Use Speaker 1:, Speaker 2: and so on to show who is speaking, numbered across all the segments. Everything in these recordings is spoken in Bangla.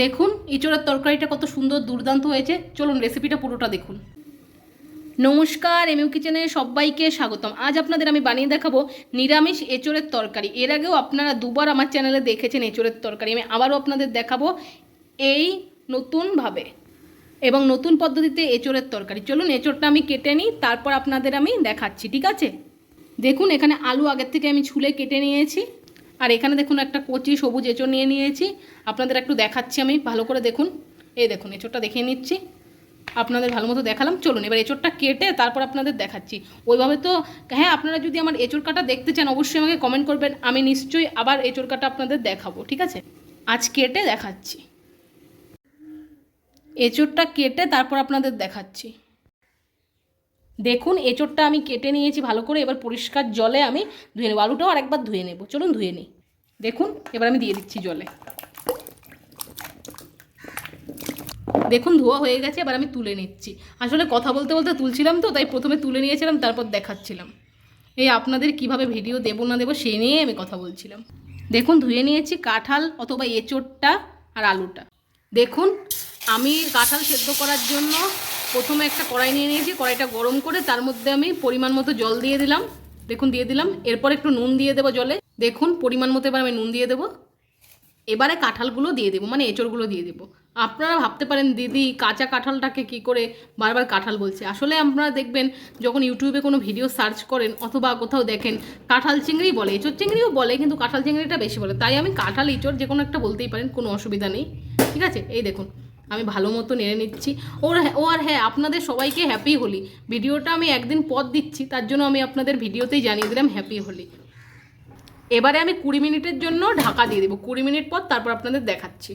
Speaker 1: দেখুন ইঁচড়ের তরকারিটা কত সুন্দর দুর্দান্ত হয়েছে। চলুন রেসিপিটা পুরোটা দেখুন। নমস্কার এমএম কিচেনে সবাইকে স্বাগতম। আজ আপনাদের আমি বানিয়ে দেখাবো নিরামিষ এঁচড়ের তরকারি। এর আগেও আপনারা দুবার আমার চ্যানেলে দেখেছেন এঁচড়ের তরকারি। আমি আবারও আপনাদের দেখাবো এই নতুনভাবে এবং নতুন পদ্ধতিতে এঁচড়ের তরকারি। চলুন, এঁচড়টা আমি কেটে নিই, তারপর আপনাদের আমি দেখাচ্ছি, ঠিক আছে? দেখুন, এখানে আলু আগের থেকে আমি ছুলে কেটে নিয়েছি। আর এখানে দেখুন একটা কচি সবুজ এঁচড় নিয়ে নিয়েছি। আপনাদের একটু দেখাচ্ছি আমি, ভালো করে দেখুন। এই দেখুন, এঁচড়টা দেখিয়ে নিচ্ছি। আপনাদের ভালো মতো দেখালাম। চলুন, এবার এঁচড়টা কেটে তারপর আপনাদের দেখাচ্ছি। ওইভাবে তো হ্যাঁ আপনারা যদি আমার এঁচড় কাটা দেখতে চান, অবশ্যই আমাকে কমেন্ট করবেন। আমি নিশ্চয়ই আবার এঁচড় কাটা আপনাদের দেখাবো, ঠিক আছে? আজ কেটে দেখাচ্ছি। এঁচড়টা কেটে তারপর আপনাদের দেখাচ্ছি। দেখুন, এঁচড়টা আমি কেটে নিয়েছি ভালো করে, এবার পরিষ্কার জলে আমি ধুয়ে নেব। আলুটাও আরেকবার ধুয়ে নেব। চলুন ধুয়ে নিই। দেখুন, এবার আমি দিয়ে দিচ্ছি জলে। দেখুন, ধোয়া হয়ে গেছে, এবার আমি তুলে নিচ্ছি। আসলে কথা বলতে বলতে তুলছিলাম তো, তাই প্রথমে তুলে নিয়েছিলাম, তারপর দেখাচ্ছিলাম। এই আপনাদের কীভাবে ভিডিও দেবো না দেবো সেই নিয়ে আমি কথা বলছিলাম। দেখুন, ধুয়ে নিয়েছি কাঁঠাল অথবা এঁচোড়টা আর আলুটা। দেখুন, আমি কাঁঠাল সেদ্ধ করার জন্য প্রথমে একটা কড়াই নিয়ে নিয়েছি, কড়াইটা গরম করে তার মধ্যে আমি পরিমাণ মতো জল দিয়ে দিলাম। দেখুন, দিয়ে দিলাম। এরপর একটু নুন দিয়ে দেবো জলে। দেখুন, পরিমাণ মতো এবার আমি নুন দিয়ে দেবো। এবারে কাঁঠালগুলো দিয়ে দেবো মানে এঁচড়গুলো দিয়ে দেবো। আপনারা ভাবতে পারেন, দিদি কাঁচা কাঁঠালটাকে কি করে বারবার কাঁঠাল বলছে। আসলে আপনারা দেখবেন, যখন ইউটিউবে কোনো ভিডিও সার্চ করেন অথবা কোথাও দেখেন, কাঁঠাল চিংড়ি বলে, এঁচড় চিংড়িও বলে, কিন্তু কাঁঠাল চিংড়িটা বেশি বলে। তাই আমি কাঁঠাল এঁচড় যে কোনো একটা বলতেই পারেন, কোনো অসুবিধা নেই। ঠিক আছে? এই দেখুন। আমি ভালো মতো নেড়ে নিচ্ছি। ওর ও আর হ্যাঁ আপনাদের সবাইকে হ্যাপি হোলি। ভিডিওটা আমি একদিন পর দিচ্ছি, তার জন্য আমি আপনাদের ভিডিওতেই জানিয়ে দিলাম হ্যাপি হোলি। এবারে আমি কুড়ি মিনিটের জন্য ঢাকা দিয়ে দেবো। কুড়ি মিনিট পর তারপর আপনাদের দেখাচ্ছি।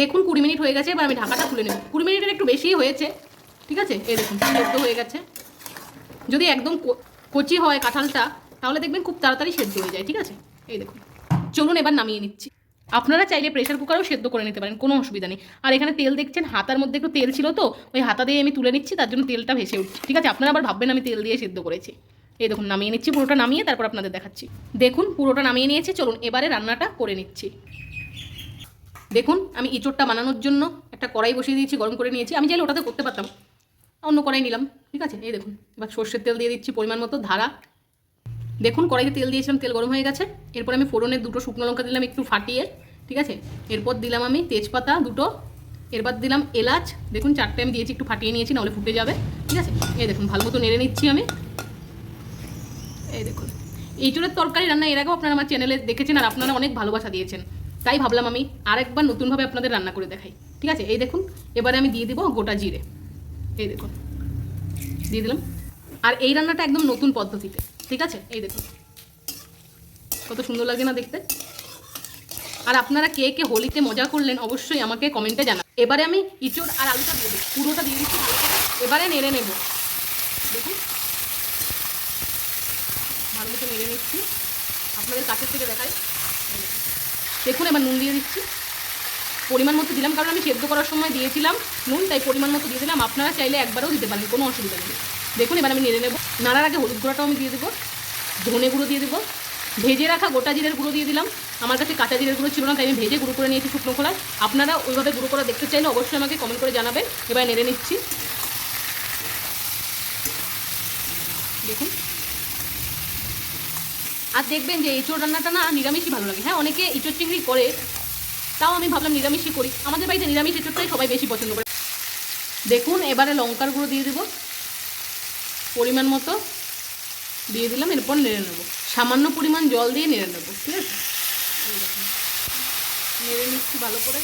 Speaker 1: দেখুন, কুড়ি মিনিট হয়ে গেছে, এবার আমি ঢাকাটা খুলে নেব। কুড়ি মিনিটের একটু বেশিই হয়েছে, ঠিক আছে? এই দেখুন সেদ্ধ হয়ে গেছে। যদি একদম কচি হয় কাঁঠালটা, তাহলে দেখবেন খুব তাড়াতাড়ি সেদ্ধ হয়ে যায়, ঠিক আছে? এই দেখুন, চলুন এবার নামিয়ে নিচ্ছি। আপনারা চাইলে প্রেশার কুকারেও সেদ্ধ করে নিতে পারেন, কোনো অসুবিধা নেই। আর এখানে তেল দেখছেন, হাতার মধ্যে একটু তেল ছিল তো, ওই হাতা দিয়ে আমি তুলে নিচ্ছি, তার জন্য তেলটা ভেসে উঠছে। ঠিক আছে, আপনারা আবার ভাববেন আমি তেল দিয়ে সেদ্ধ করেছি। এই দেখুন, নামিয়ে নিচ্ছি, পুরোটা নামিয়ে তারপর আপনাদের দেখাচ্ছি। দেখুন, পুরোটা নামিয়ে নিয়েছি, চলুন এবারে রান্নাটা করে নিচ্ছি। দেখুন, আমি ইঁচড়টা বানানোর জন্য একটা কড়াই বসিয়ে দিয়েছি, গরম করে নিয়েছি। আমি চাইলে ওটাতে করতে পারতাম। অন্য কড়াই নিলাম, ঠিক আছে? এই দেখুন, এবার সর্ষের তেল দিয়ে দিচ্ছি পরিমাণ মতো, ধারা। দেখুন কড়াইতে তেল দিয়েছিলাম, তেল গরম হয়ে গেছে। এরপর আমি ফোড়নের দুটো শুকনো লঙ্কা দিলাম একটু ফাটিয়ে, ঠিক আছে? এরপর দিলাম আমি তেজপাতা দুটো। এরপর দিলাম এলাচ। দেখুন চারটে আমি দিয়েছি, একটু ফাটিয়ে নিয়েছি, নাহলে ফুটে যাবে, ঠিক আছে? এই দেখুন, ভালো মতো নেড়ে নিচ্ছি আমি। এই দেখুন, এইচুরের তরকারি রান্না, এর আগেও আপনারা আমার চ্যানেলে দেখেছেন আর আপনারা অনেক ভালোবাসা দিয়েছেন। তাই ভাবলাম আমি আরেকবার নতুনভাবে আপনাদের রান্না করে দেখাই, ঠিক আছে? এই দেখুন, এবারে আমি দিয়ে দিব গোটা জিরে। এই দেখুন, দিয়ে দিলাম। আর এই রান্নাটা একদম নতুন পদ্ধতিতে। ঠিক আছে? এই দেখুন। কত সুন্দর লাগে না দেখতে? আর আপনারা কে কে হোলিতে মজা করলেন অবশ্যই আমাকে কমেন্টে জানান। এবারে আমি ইঁচড় আর আলুটা দিয়ে দিই পুরোটা দিয়ে দিচ্ছি। এবারে নেড়ে নেব। দেখুন। ভালো মতো নেড়ে নিচ্ছি। আপনাদের কাছের থেকে দেখাই। দেখুন, এবার নুন দিয়ে দিচ্ছি। পরিমাণ মতো দিলাম, কারণ আমি সেদ্ধ করার সময় দিয়েছিলাম নুন, তাই পরিমাণ মতো দিয়ে দিলাম। আপনারা চাইলে একবারও দিতে পারেন, কোনো অসুবিধা নেই। দেখুন, এবার আমি নেড়ে নেব। নাড়ার আগে হলুদ গুঁড়োটাও আমি দিয়ে দেবো। ধনে গুঁড়ো দিয়ে দেবো। ভেজে রাখা গোটা জিরের গুঁড়ো দিয়ে দিলাম। আমার কাছে কাঁচা জিরের গুঁড়ো ছিল না, তাই আমি ভেজে গুঁড়ো করে নিয়েছি শুকনো খোলায়। আপনারা ওইভাবে গুঁড়ো করা দেখতে চাইলে অবশ্যই আমাকে কমেন্ট করে জানাবেন। এবার নেড়ে নিচ্ছি। দেখুন। আর দেখবেন যে এঁচোড় রান্নাটা না নিরামিষই ভালো লাগে। হ্যাঁ অনেকে এঁচোড় চিংড়ি করে, তাও আমি ভাবলাম নিরামিষই করি। আমাদের বাড়িতে নিরামিষ এঁচোড়টাই সবাই বেশি পছন্দ করে। দেখুন, এবারে লঙ্কার গুঁড়ো দিয়ে দেবো। পরিমাণ মতো দিয়ে দিলাম, এরপর নেড়ে নেব। সামান্য পরিমাণ জল দিয়ে নেড়ে নেব, ঠিক আছে? নেড়ে নিচ্ছি ভালো করে।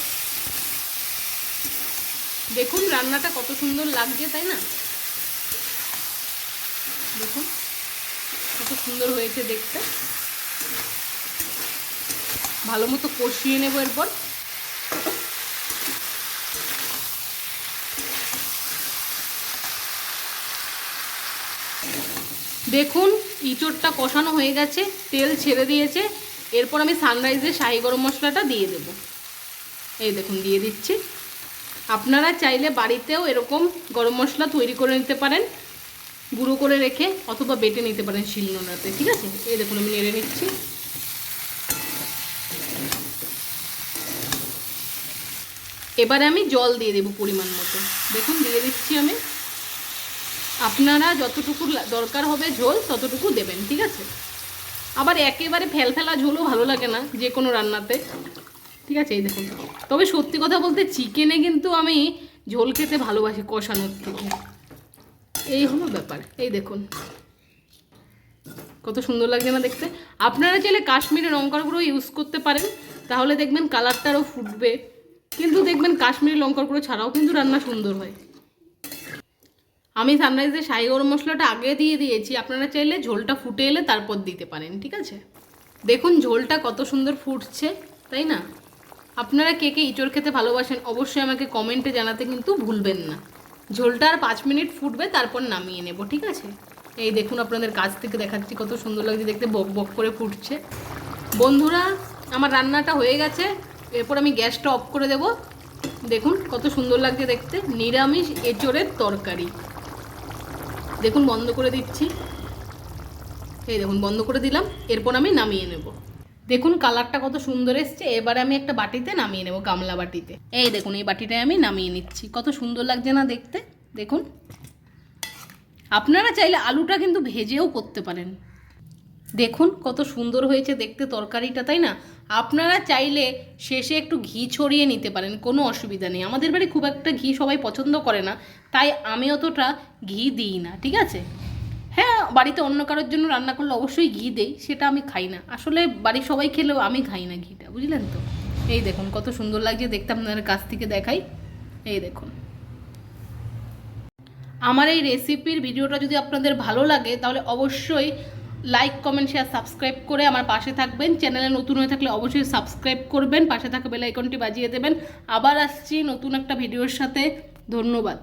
Speaker 1: দেখুন, রান্নাটা কত সুন্দর লাগছে, তাই না? দেখুন, কত সুন্দর হয়েছে দেখতে। ভালো মতো কষিয়ে নেব এরপর। দেখুন, ইঁচড়টা কষানো হয়ে গেছে, তেল ছেড়ে দিয়েছে। এরপর আমি সানরাইজের শাহি গরম মশলাটা দিয়ে দেব। এই দেখুন, দিয়ে দিচ্ছি। আপনারা চাইলে বাড়িতেও এরকম গরম মশলা তৈরি করে নিতে পারেন, গুঁড়ো করে রেখে, অথবা বেটে নিতে পারেন শিলনোড়াতে, ঠিক আছে? এই দেখুন, আমি নেড়ে নিচ্ছি। এবারে আমি জল দিয়ে দেবো পরিমাণ মতো। দেখুন, দিয়ে দিচ্ছি আমি। আপনারা যতটুকু দরকার হবে ঝোল, ততটুকু দেবেন, ঠিক আছে? আবার একেবারে ফেলফেলা ঝোলও ভালো লাগে না, যে কোনো রান্নাতে, ঠিক আছে? এই দেখুন। তবে সত্যি কথা বলতে চিকেনে কিন্তু আমি ঝোল খেতে ভালোবাসি কষানোর থেকে। এই হলো ব্যাপার। এই দেখুন। কত সুন্দর লাগছে না দেখতে? আপনারা চাইলে কাশ্মীরি লঙ্কার গুঁড়ো ইউজ করতে পারেন। তাহলে দেখবেন কালারটা আরও ফুটবে। কিন্তু দেখবেন কাশ্মীরি লঙ্কার গুঁড়ো ছাড়াও কিন্তু রান্না সুন্দর হয়। আমি সানরাইজের সাই গরম মশলাটা আগে দিয়ে দিয়েছি। আপনারা চাইলে ঝোলটা ফুটে এলে তারপর দিতে পারেন, ঠিক আছে? দেখুন ঝোলটা কত সুন্দর ফুটছে, তাই না? আপনারা কে কে ইঁচড় খেতে ভালোবাসেন অবশ্যই আমাকে কমেন্টে জানাতে কিন্তু ভুলবেন না। ঝোলটা আর পাঁচ মিনিট ফুটবে, তারপর নামিয়ে নেব, ঠিক আছে? এই দেখুন আপনাদের কাছ থেকে দেখাচ্ছি কত সুন্দর লাগছে, দেখতে বক বক করে ফুটছে। বন্ধুরা, আমার রান্নাটা হয়ে গেছে, এরপর আমি গ্যাসটা অফ করে দেব। দেখুন কত সুন্দর লাগছে দেখতে, নিরামিষ এঁচড়ের তরকারি। দেখুন, বন্ধ করে দিচ্ছি। এই দেখুন, বন্ধ করে দিলাম। এরপর আমি নামিয়ে নেব। দেখুন, কালারটা কত সুন্দর এসছে। এবারে আমি একটা বাটিতে নামিয়ে নেব, গামলা বাটিতে। এই দেখুন, এই বাটিটায় আমি নামিয়ে নিচ্ছি। কত সুন্দর লাগছে না দেখতে? দেখুন। আপনারা চাইলে আলুটা কিন্তু ভেজেও করতে পারেন। দেখুন, কত সুন্দর হয়েছে দেখতে তরকারিটা, তাই না? আপনারা চাইলে শেষে একটু ঘি ছড়িয়ে নিতে পারেন, কোনো অসুবিধা নেই। আমাদের বাড়ি খুব একটা ঘি সবাই পছন্দ করে না, তাই আমি অতটা ঘি দিই না, ঠিক আছে? হ্যাঁ বাড়িতে অন্য কারোর জন্য রান্না করলে অবশ্যই ঘি দেই, সেটা আমি খাই না। আসলে বাড়ির সবাই খেলেও আমি খাই না ঘিটা, বুঝলেন তো? এই দেখুন, কত সুন্দর লাগছে দেখতে আপনাদের কাছ থেকে দেখাই। এই দেখুন। আমার এই রেসিপির ভিডিওটা যদি আপনাদের ভালো লাগে, তাহলে অবশ্যই লাইক কমেন্ট শেয়ার সাবস্ক্রাইব করে আমার পাশে থাকবেন। চ্যানেলে নতুন হয়ে থাকলে অবশ্যই সাবস্ক্রাইব করবেন। পাশে থাকা বেল আইকনটি বাজিয়ে দেবেন। আবার আসছি নতুন একটা ভিডিওর সাথে। ধন্যবাদ।